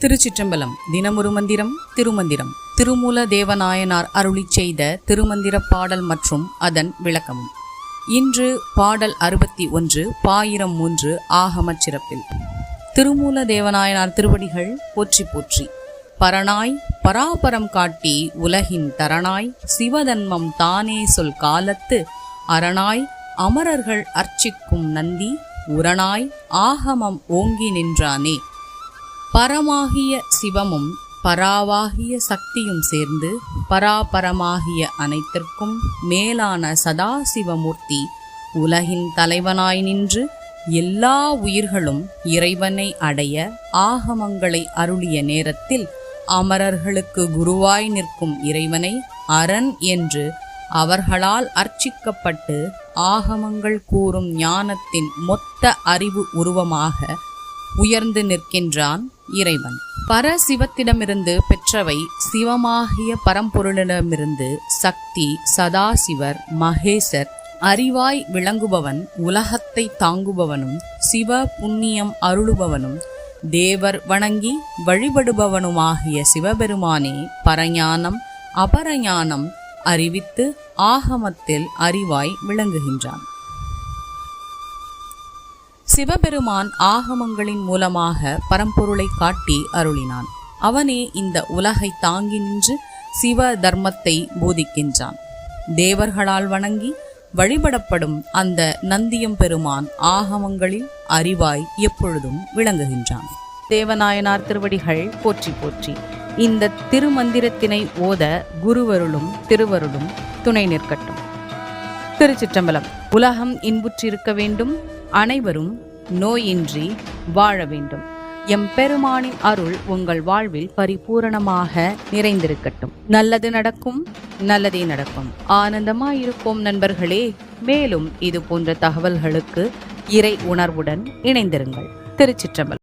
திருச்சிற்றம்பலம். தினமொரு மந்திரம் திருமந்திரம். திருமூல தேவநாயனார் அருளிச் செய்த திருமந்திர பாடல் மற்றும் அதன் விளக்கம். இன்று பாடல் அறுபத்தி ஒன்று பாயிரம் மூன்று ஆகமச் சிறப்பில். திருமூல தேவநாயனார் திருவடிகள் போற்றி போற்றி. பரனாய் பராபரம் காட்டி உலகின் தரனாய் சிவதன்மம் தானே சொல் காலத்து அரணாய் அமரர்கள் அர்ச்சிக்கும் நந்தி உரணாய் ஆகமம் ஓங்கி நின்றானே. பரமாகிய சிவமும் பராவாகிய சக்தியும் சேர்ந்து பராபரமாகிய அனைத்திற்கும் மேலான சதாசிவமூர்த்தி உலகின் தலைவனாய் நின்று எல்லா உயிர்களும் இறைவனை அடைய ஆகமங்களை அருளிய நேரத்தில் அமரர்களுக்கு குருவாய் நிற்கும் இறைவனை அரண் என்று அவர்களால் அர்ச்சிக்கப்பட்டு ஆகமங்கள் கூறும் ஞானத்தின் மொத்த அறிவு உருவமாக உயர்ந்து நிற்கின்றான் இறைவன். பரசிவத்திடமிருந்து பெற்றவை சிவமாகிய பரம்பொருளிடமிருந்து சக்தி சதாசிவர் மகேசர் அறிவாய் விளங்குபவன் உலகத்தை தாங்குபவனும் சிவ புண்ணியம் அருளுபவனும் தேவர் வணங்கி வழிபடுபவனுமாகிய சிவபெருமானே பரஞானம் அபரஞானம் அறிவித்து ஆகமத்தில் அறிவாய் விளங்குகின்றான். சிவபெருமான் ஆகமங்களின் மூலமாக பரம்பொருளை காட்டி அருளினான். அவனே இந்த உலகை தாங்கி நின்று சிவ தர்மத்தை போதிக்கின்றான். தேவர்களால் வணங்கி வழிபடப்படும் அந்த நந்தியம் பெருமான் ஆகமங்களில் அறிவாய் எப்பொழுதும் விளங்குகின்றான். தேவநாயனார் திருவடிகள் போற்றி போற்றி. இந்த திருமந்திரத்தினை ஓத குருவருளும் திருவருளும் துணை நிற்கட்டும். திருச்சிற்றம்பலம். உலகம் இன்புற்றிருக்க வேண்டும் அனைவரும் நோயின்றி வாழ வேண்டும். எம் பெருமானின் அருள் உங்கள் வாழ்வில் பரிபூரணமாக நிறைந்திருக்கட்டும். நல்லது நடக்கும் நல்லதே நடக்கும். ஆனந்தமாயிருப்போம் நண்பர்களே. மேலும் இது போன்ற தகவல்களுக்கு இறை உணர்வுடன் இணைந்திருங்கள். திருச்சிற்றம்பலம்.